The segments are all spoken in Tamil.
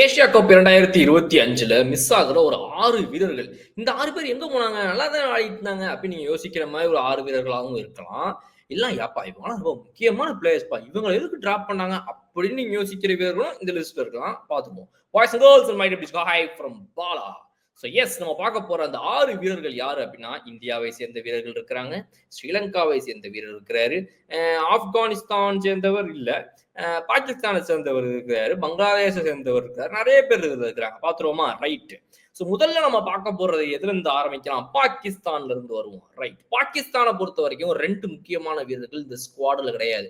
ஏஷியா கப் இரண்டாயிரத்தி இருபத்தி அஞ்சுல மிஸ் ஆகுற ஒரு ஆறு வீரர்கள். இந்த ஆறு பேர் எங்க போனாங்க? நல்லா தான் ஆடிட்டாங்க இருந்தாங்க அப்படின்னு நீங்க யோசிக்கிற மாதிரி ஒரு ஆறு வீரர்களாகவும் இருக்கலாம். இல்ல யாப்பா இவங்களாம் ரொம்ப முக்கியமான பிளேயர்ஸ்ப்பா இவங்க எதுக்கு டிராப் பண்ணாங்க அப்படின்னு நீங்க யோசிக்கிற வீரர்களும் இந்த லிஸ்ட்ல இருக்கலாம். பாத்துப்போம் பாய்ஸ் கேர்ள்ஸ் மைட் அப்படி hi from Bala so yes நம்ம பார்க்க போற அந்த ஆறு வீரர்கள் யாரு அப்படின்னா இந்தியாவை சேர்ந்த வீரர்கள் இருக்கிறாங்க. ஸ்ரீலங்காவை சேர்ந்த வீரர் இருக்கிறாரு. ஆப்கானிஸ்தான் சேர்ந்தவர் இல்லை. பாகிஸ்தானை சேர்ந்தவர் இருக்கிறாரு பங்களாதேஷை சேர்ந்தவர் இருக்காரு நிறைய பேர் இருக்கிறாங்க. பாத்துருவோமா ரைட் ஸோ முதல்ல நம்ம பார்க்க போறது எதுல இருந்து ஆரம்பிக்கலாம். பாகிஸ்தான்ல இருந்து வருவோம். ரைட் பாகிஸ்தானை பொறுத்த வரைக்கும் ரெண்டு முக்கியமான வீரர்கள் இந்த ஸ்குவாட்ல கிடையாது.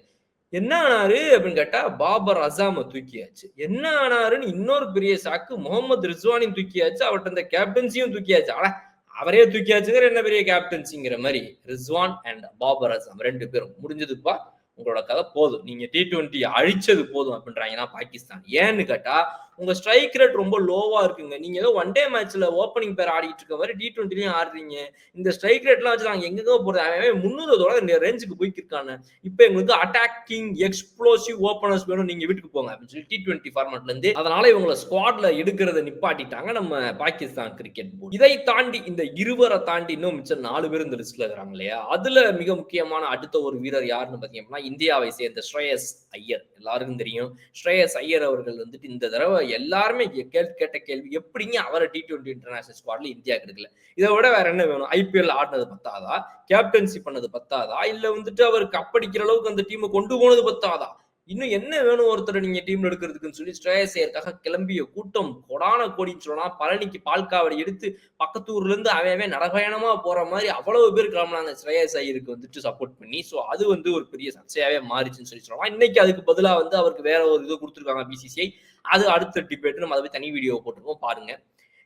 என்ன ஆனாரு அப்படின்னு கேட்டா பாபர் அசாம தூக்கியாச்சு. என்ன ஆனாருன்னு இன்னொரு பெரிய சாக்கு முகமது ரிஸ்வானையும் தூக்கியாச்சு அவர்கிட்ட இந்த கேப்டன்சியும் தூக்கியாச்சு. ஆனா அவரே தூக்கியாச்சுங்கிற என்ன பெரிய கேப்டன்சிங்கிற மாதிரி ரிஸ்வான் அண்ட் பாபர் அசாம் ரெண்டு பேரும். முடிஞ்சதுப்பா? உங்களோட கதை போதும். நீங்க டி டுவெண்ட்டி அழிச்சது போதும் அப்படின்றாங்கன்னா பாகிஸ்தான். ஏன்னு கேட்டா உங்க ஸ்ட்ரைக் ரேட் ரொம்ப லோவா இருக்குங்க. நீங்க ஏதோ ஒன் டே மேட்ச்ல ஓப்பனிங் பேர் ஆடிட்டு இருக்க மாதிரி டி டுவெண்ட்டிலையும் ஆடுறீங்க. இந்த ஸ்ட்ரைக் ரேட்லாம் வச்சு நாங்க எங்கெங்க போறது அவன் முன்னூறதோட இந்த ரேஞ்சுக்கு போய்க்கிருக்காங்க. இப்போ எங்களுக்கு அட்டாக்கிங் எக்ஸ்ப்ளோசிவ் ஓப்பனர்ஸ் வேணும் நீங்க வீட்டுக்கு போங்க அப்படின்னு சொல்லி டி டுவெண்ட்டி ஃபார்மட்ல இருந்து அதனால இவங்களை ஸ்குவாட்ல எடுக்கிறத நிப்பாட்டிட்டாங்க நம்ம பாகிஸ்தான் கிரிக்கெட் போர்டு இதை தாண்டி இந்த இருவரை தாண்டி இன்னும் மிச்சம் நாலு பேர் இந்த லிஸ்ட்ல இருக்கிறாங்க இல்லையா? அதுல மிக முக்கியமான அடுத்த ஒரு வீரர் யாருன்னு பாத்தீங்கன்னா அப்படின்னா இந்தியாவை சேர்ந்த ஸ்ரேயஸ் ஐயர். எல்லாருக்கும் தெரியும். ஸ்ரேயஸ் ஐயர் அவர்கள் வந்துட்டு இந்த தடவை எல்லாருமே கேள்வி கேட்ட கேள்வி எப்படிங்க அவரை டி டுவெண்ட்டி இன்டர்நேஷனல் ஸ்குவாட்ல இந்தியா எடுக்கல? இதை விட வேற என்ன வேணும்? ஐபிஎல் ஆடினது பத்தாதா? கேப்டன்சி பண்ணது பத்தாதா? இல்ல வந்துட்டு அவர் கப்படிக்கிற அளவுக்கு அந்த டீமை கொண்டு போனது பத்தாதா? இன்னும் என்ன வேணும் ஒருத்தர் நீங்க டீம்ல எடுக்கிறதுக்குன்னு சொல்லி ஸ்ரேயசையருக்காக கிளம்பிய கூட்டம் கொடான கோடின்னு சொல்லலாம். பழனிக்கு பால்காவடி எடுத்து பக்கத்தூர்ல இருந்து அவன் நடபயணமா போற மாதிரி அவ்வளவு பேர் கிளம்புனாங்க. ஸ்ரேயஸ் ஐயருக்கு வந்துட்டு சப்போர்ட் பண்ணி. சோ அது வந்து ஒரு பெரிய சர்ச்சையாவே மாறிச்சுன்னு சொல்லி சொல்லலாம். இன்னைக்கு அதுக்கு பதிலா வந்து அவருக்கு வேற ஒரு இது கொடுத்துருக்காங்க பிசிசிஐ அது அடுத்த டிபேட் நம்ம அதை தனி வீடியோ போட்டிருக்கோம். பாருங்க.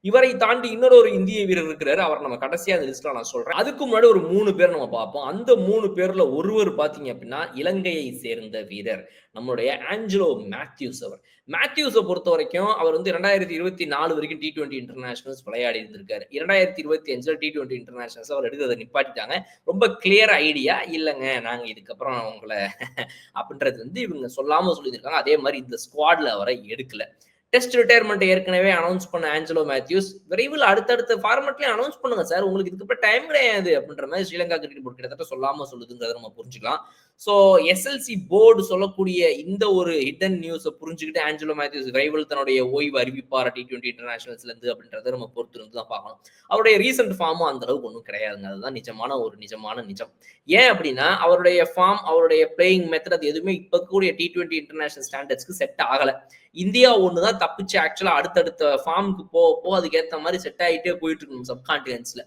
இவரை தாண்டி இன்னொரு ஒரு இந்திய வீரர் இருக்கிறாரு. அவர் நம்ம கடைசியா அந்த லிஸ்ட்ல நான் சொல்றேன். அதுக்கு முன்னாடி ஒரு மூணு பேர் நம்ம பார்ப்போம். அந்த மூணு பேர்ல ஒருவர் பாத்தீங்க அப்படின்னா இலங்கையை சேர்ந்த வீரர் நம்மளுடைய ஆஞ்சலோ மேத்யூஸ் அவர். மேத்யூஸை பொறுத்த வரைக்கும் அவர் வந்து இரண்டாயிரத்தி இருபத்தி நாலு வரைக்கும் டி டுவெண்ட்டி இன்டர்நேஷனல்ஸ் விளையாடி இருந்திருக்காரு. இரண்டாயிரத்தி இருபத்தி அஞ்சுல டி டுவெண்ட்டி இன்டர்நேஷனல்ஸ் அவர் எடுக்கிறத நிப்பாட்டிட்டாங்க. ரொம்ப கிளியர் ஐடியா இல்லைங்க நாங்க இதுக்கப்புறம் உங்களை அப்படின்றது வந்து இவங்க சொல்லாம சொல்லியிருக்காங்க. அதே மாதிரி இந்த ஸ்குவாட்ல அவரை எடுக்கல. டெஸ்ட் ரிட்டையர்மெண்ட் ஏற்கனவே அனௌன்ஸ் பண்ண ஆஞ்சலோ மேத்யூஸ் விரைவில் அடுத்தடுத்த ஃபார்மெட்லயும் அனௌன்ஸ் பண்ணுங்க சார் உங்களுக்கு இதுக்கு டைம் கிடையாது அப்படின்ற மாதிரி ஸ்ரீலங்கா கிரிக்கெட் போர்டு கிட்டத்தட்ட சொல்லாம சொல்லுதுங்கிறத நம்ம புரிஞ்சுக்கலாம். ஸோ எஸ்எல்சி போர்டு சொல்லக்கூடிய இந்த ஒரு ஹிடன் நியூஸை புரிஞ்சுக்கிட்டு ஆஞ்சலோ மேத்யூஸ் ரைவல் தன்னுடைய ஓய்வு அறிவிப்பார் டி டுவெண்ட்டி இன்டர்நேஷனல்ஸ்ல இருந்து அப்படின்றத நம்ம பொறுத்து இருந்து தான் பார்க்கணும். அவருடைய ரீசெண்ட் ஃபார்மும் அந்த அளவுக்கு ஒன்றும் கிடையாதுங்க. அதுதான் நிஜமான ஒரு நிஜமான நிஜம். ஏன் அப்படின்னா அவருடைய ஃபார்ம் அவருடைய பிளேயிங் மெத்தட் அது எதுவுமே இப்போ கூடிய டி டுவெண்ட்டி இன்டர்நேஷனல் ஸ்டாண்டர்ட்ஸ்க்கு செட் ஆகல. இந்தியா ஒன்று தான் தப்பிச்சு ஆக்சுவலாக அடுத்தடுத்த ஃபார்முக்கு போக போக அதுக்கேற்ற மாதிரி செட் ஆகிட்டே போயிட்டு இருக்கணும் சப்கான்டினென்ட்ஸ்ல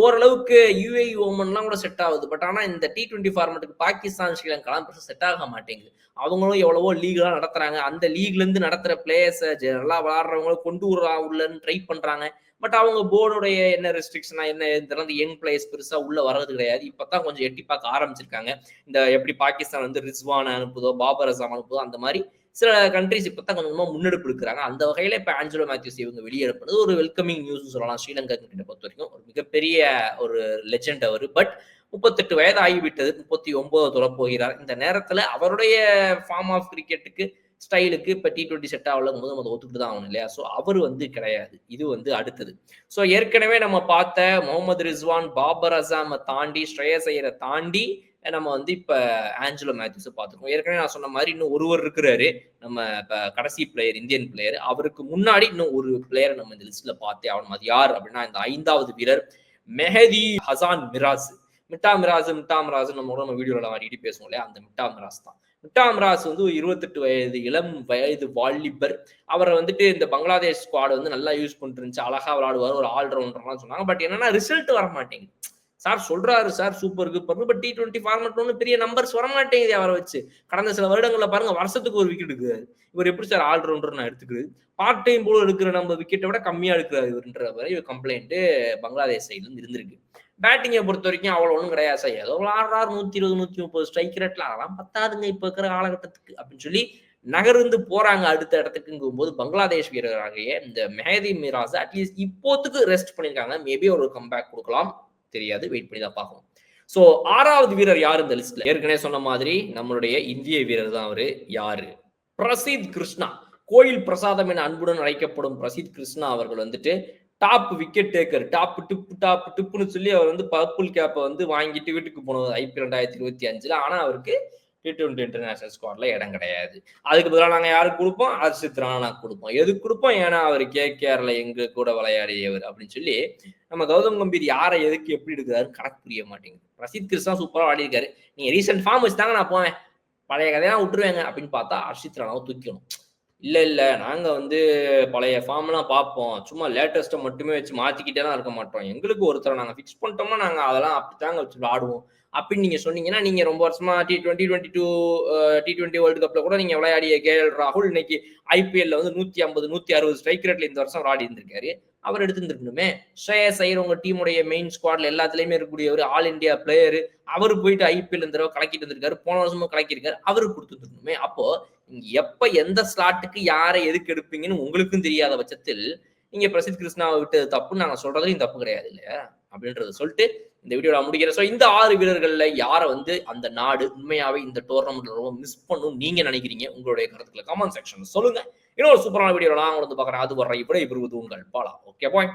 ஓரளவுக்கு யூஏ ஓமன்லாம் கூட செட் ஆகுது. பட் ஆனால் இந்த டி டுவெண்ட்டி ஃபார்மெட்டுக்கு பாகிஸ்தான் ஸ்ரீலங்காலாம் பெருசாக செட் ஆக மாட்டேங்குது. அவங்களும் எவ்வளவோ லீக்லாம் நடத்துறாங்க. அந்த லீக்லேருந்து நடத்துகிற பிளேயர்ஸை நல்லா விளாடுறவங்களும் கொண்டு வரா உள்ளன்னு ட்ரை பண்ணுறாங்க பட் அவங்க போர்டுடைய என்ன ரெஸ்ட்ரிக்ஷனா என்ன இந்த யங் பிளேயர்ஸ் பெருசா உள்ள வர்றது கிடையாது. இப்பதான் கொஞ்சம் எட்டி பார்க்க ஆரம்பிச்சிருக்காங்க. இந்த எப்படி பாகிஸ்தான் வந்து ரிஸ்வான் அனுப்புதோ பாபர் அசாம் அனுப்புதோ அந்த மாதிரி சில கண்ட்ரிஸ் இப்போ தான் கொஞ்சமாக முன்னெடுப்பு எடுக்கிறாங்க. அந்த வகையில் இப்போ ஆஞ்சலோ மேத்யூஸ் இவங்க வெளியேறப்படுது ஒரு வெல்கமிங் நியூஸ்னு சொல்லலாம். ஸ்ரீலங்கா கிட்ட பொறுத்த வரைக்கும் ஒரு மிகப்பெரிய ஒரு லெஜெண்ட் அவர். பட் முப்பத்தெட்டு வயது ஆகிவிட்டது. முப்பத்தி ஒன்பது தொலை இந்த நேரத்தில் அவருடைய ஃபார்ம் ஆஃப் கிரிக்கெட்டுக்கு ஸ்டைலுக்கு இப்போ டி டுவெண்ட்டி செட் ஆகலங்கும் போது நம்ம ஒத்துக்கிட்டு தான் ஆகணும் இல்லையா? ஸோ அவர் வந்து கிடையாது. இது வந்து அடுத்தது. ஸோ ஏற்கனவே நம்ம பார்த்த முகமது ரிஸ்வான் பாபர் அசாமை தாண்டி ஸ்ரேயஸ் ஐயரை தாண்டி நம்ம வந்து இப்ப ஆஞ்சலோ மேத்யூஸ் பார்த்துருக்கோம். ஏற்கனவே நான் சொன்ன மாதிரி இன்னும் ஒருவர் இருக்கிறாரு. நம்ம இப்ப கடைசி பிளேயர் இந்தியன் பிளேயர் அவருக்கு முன்னாடி இன்னும் ஒரு பிளேயரை நம்ம இந்த லிஸ்ட்ல பார்த்தே ஆகணும். அது யார் அப்படின்னா இந்த ஐந்தாவது வீரர் மெஹதி ஹசான் மிராஸ் மிட்டா மிராஸ் மிட்டா மிராஸ் நம்ம நம்ம வீடியோல மாறிட்டு பேசுவோம் இல்லையா? அந்த மிட்டா மிராஸ் தான். மிட்டா மிராஸ் வந்து இருபத்தெட்டு வயது இளம் வயது வாலிபர். அவரை வந்துட்டு இந்த பங்களாதேஷ் ஸ்குவாட் வந்து நல்லா யூஸ் பண்ணிட்டு இருந்துச்சு. அழகா விளாடுவார் ஒரு ஆல்ரவுண்டர்லாம் சொன்னாங்க. பட் என்னன்னா ரிசல்ட் வர மாட்டேங்குது சார் சொல்றாரு sir super super but T twenty format ஒன்று பெரிய நம்பர்ஸ் வரமாட்டேங்குது அவரை வச்சு. கடந்த சில வருடங்களில் பாருங்க வருஷத்துக்கு ஒரு விக்கெட் எடுக்குறாரு இவர் எப்படி சார் ஆல்ரவுண்டர் நான் எடுத்துக்கிறது பார்ட் டைம் போல எடுக்கிற நம்ம விக்கெட்டை விட கம்மியா எடுக்கிறாரு இவர்ன்ற வரை இவர் கம்ப்ளைண்ட் பங்களாதேஷ் சைட்ல இருந்து இருந்திருக்கு. பேட்டிங்கை பொறுத்த வரைக்கும் அவ்வளோ ஒன்றும் கிடையாது சார். ஏதோ ஆறு நூத்தி இருபது நூத்தி முப்பது ஸ்ட்ரைக் ரேட்ல அதெல்லாம் பத்தாதுங்க இப்போ இருக்கிற காலகட்டத்துக்கு அப்படின்னு சொல்லி நகர்ந்து போறாங்க அடுத்த இடத்துக்குங்கும் போது பங்களாதேஷ் வீரராகிய இந்த மெஹதி மிராஸ் அட்லீஸ்ட் இப்போத்துக்கு ரெஸ்ட் பண்ணியிருக்காங்க. மேபி ஒரு கம்பேக் கொடுக்கலாம். தெரியாது வெயிட் பண்ணி தான் பார்க்கணும். ஸோ ஆறாவது வீரர் யார் இந்த லிஸ்ட்ல ஏற்கனவே சொன்ன மாதிரி நம்மளுடைய இந்திய வீரர் தான் அவரு. யாரு? பிரசீத் கிருஷ்ணா. கோயில் பிரசாதம் என அன்புடன் அழைக்கப்படும் பிரசீத் கிருஷ்ணா அவர்கள் வந்துட்டு top wicket taker top tip top டிப்புன்னு சொல்லி அவர் வந்து பர்பிள் கேப்பை வந்து வாங்கிட்டு வீட்டுக்கு போனது ஐபிஎல் ரெண்டாயிரத்தி இருபத்தி அஞ்சுல. ஆனா அவருக்கு டி டுவெண்ட்டி இன்டர்நேஷனல் ஸ்குவாட்ல இடம் கிடையாது. அதுக்கு பதிலாக நாங்க யாருக்கு கொடுப்போம்? அர்ஷித் ராணா கொடுப்போம். எதுக்கு கொடுப்போம்? ஏன்னா அவர் கே கேஆர்ல எங்க கூட விளையாடியவர் அப்படின்னு சொல்லி நம்ம கௌதம் கம்பீர் யாரை எதுக்கு எப்படி எடுக்கிறாருன்னு கணக்கு புரிய மாட்டேங்குது. பிரசித் கிருஷ்ணா சூப்பரா விளையாடிருக்காரு நீங்கள் நீங்க ரீசெண்ட் ஃபார்ம் வச்சு தாங்க நான் போவேன். பழைய கதையெல்லாம் விட்டுருவேங்க அப்படின்னு பார்த்தா அர்ஷித் ராணாவை தூக்கணும் இல்ல இல்ல. நாங்க வந்து பழைய ஃபார்ம்லாம் பார்ப்போம். சும்மா லேட்டஸ்ட்டை மட்டுமே வச்சு மாத்திக்கிட்டே தான் இருக்க மாட்டோம். எங்களுக்கு ஒருத்தரை நாங்க ஃபிக்ஸ் பண்ணிட்டோம்னா நாங்க அதெல்லாம் அப்படித்தாங்க வச்சு விளாடுவோம் அப்படின்னு நீங்க சொன்னீங்கன்னா நீங்க ரொம்ப வருஷமா T twenty twenty two T twenty world கப்ல கூட நீங்க விளையாடிய கேஎல் ராகுல் இன்னைக்கு ஐபிஎல்ல வந்து நூத்தி ஐம்பது நூத்தி அறுபது ஸ்ட்ரைக் ரேட்ல இந்த வருஷம் விளையாடி இருந்திருக்காரு. அவர் எடுத்துருந்துருக்கணுமே. ஸ்ரேயஸ் ஐயர் உங்க டீமுடைய மெயின் ஸ்குவாட்ல எல்லாத்துலயுமே இருக்கக்கூடியவர் ஆல் இந்தியா பிளேயர் அவர் போயிட்டு ஐபிஎல் இந்த தடவை கலக்கிட்டு இருந்திருக்காரு போன வருஷமும் கலக்கியிருக்காரு. அவருக்கு கொடுத்துருக்கணுமே அப்போ எப்ப எந்த ஸ்லாட்டுக்கு யாரை எதுக்கு எடுப்பீங்கன்னு உங்களுக்கும் தெரியாத பட்சத்தில் நீங்க பிரசித் கிருஷ்ணாவை விட்டது தப்புன்னு நாங்க சொல்றதுலையும் தப்பு கிடையாது இல்லையா? அப்படின்றத சொல்லிட்டு இந்த வீடியோல முடிக்கிறேன். ஸோ இந்த ஆறு வீரர்கள்ல யாரை வந்து அந்த நாடு உண்மையாவே இந்த டோர்னமெண்ட்ல ரொம்ப மிஸ் பண்ணும் நீங்க நினைக்கிறீங்க? உங்களுடைய கருத்துக்களை கமெண்ட் செக்ஷன் சொல்லுங்க. இன்னொரு சூப்பரான வீடியோ நான் வந்து பாக்குறேன் அது வர்ற இப்படி விருது உங்கள் பாலா. Okay bye